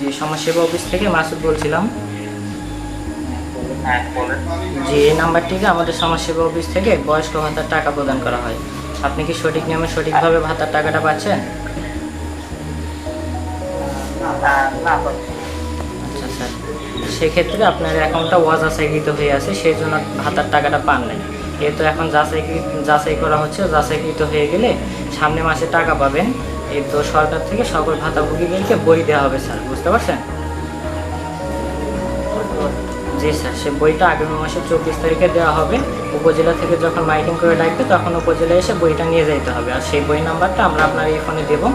জি সমাজসেবা অফিস থেকে মাসুদ বলছিলাম। হ্যাঁ জি এই নাম্বারটিকে আমাদের সমাজসেবা অফিস থেকে বয়স্ক ভাতার টাকা প্রদান করা হয়। আপনি কি সঠিক নিয়মে সঠিকভাবে ভাতার টাকাটা পাচ্ছেন? আচ্ছা স্যার সেক্ষেত্রে আপনার অ্যাকাউন্টটা অযাচাইকৃত হয়ে আছে সেই জন্য ভাতার টাকাটা পান নাই। তো এখন যাচাই যাচাই করা হচ্ছে যাচাইকৃত হয়ে গেলে সামনে মাসে টাকা পাবেন। এই তো সরকার থেকে সকল ভাতাভোগীদেরকে বই দেওয়া হবে, স্যার, বুঝতে পারছেন? জি, স্যার, সে বইটা আগামী মাসের চব্বিশ তারিখে দেওয়া হবে। উপজেলা থেকে যখন মাইকিং করে ডাকবে, তখন উপজেলায় এসে বইটা নিয়ে যেতে হবে। আর সেই বই নাম্বারটা আমরা আপনার এই ফোনে দেবো।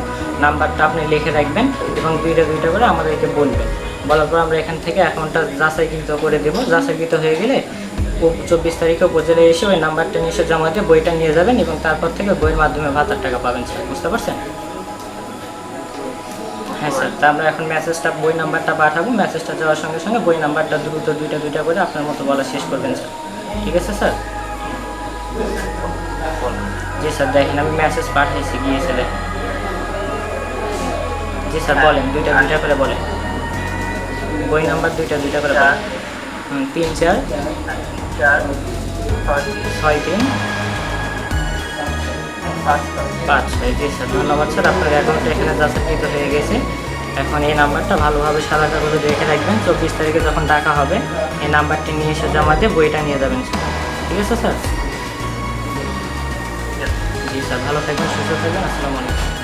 নাম্বারটা আপনি লিখে রাখবেন এবং দুইটা দুইটা করে আমাদেরকে বলবেন। বলার পর আমরা এখান থেকে অ্যাকাউন্টটা যাচাইকৃত করে দেবো। যাচাইকৃত হয়ে গেলে চব্বিশ তারিখে উপজেলায় এসে ওই নাম্বারটা নিয়ে এসে জমা দিয়ে বইটা নিয়ে যাবেন এবং তারপর থেকে বইয়ের মাধ্যমে ভাতার টাকা পাবেন, স্যার, বুঝতে পারছেন? হ্যাঁ স্যার তা আমরা এখন মেসেজটা বই নাম্বারটা পাঠাবো। মেসেজটা যাওয়ার সঙ্গে সঙ্গে বই নাম্বারটা দ্রুত দুইটা দুইটা করে আপনার মতো বলা শেষ করবেন স্যার। ঠিক আছে স্যার? জি স্যার দেখেন আমি মেসেজ পাঠাইছি গিয়েছে দেখেন জি স্যার বলেন দুইটা দুইটা করে বলেন। বই নাম্বার দুইটা দুইটা করে বলেন। তিন চার। চার ছয় ছয় তিন। পাঁচ ছয় জি স্যার ধন্যবাদ স্যার। আপনার অ্যাকাউন্টটা এখানে যাচাইকৃত হয়ে গেছে। এখন এই নাম্বারটা ভালোভাবে সাদা কাগজে রেখে রাখবেন। চব্বিশ তারিখে যখন ডাকা হবে এই নাম্বারটি নিয়ে এসে জমা দিয়ে বইটা নিয়ে যাবেন স্যার। ঠিক আছে স্যার। জি স্যার ভালো থাকবেন সুস্থ থাকবেন। আসসালামু আলাইকুম।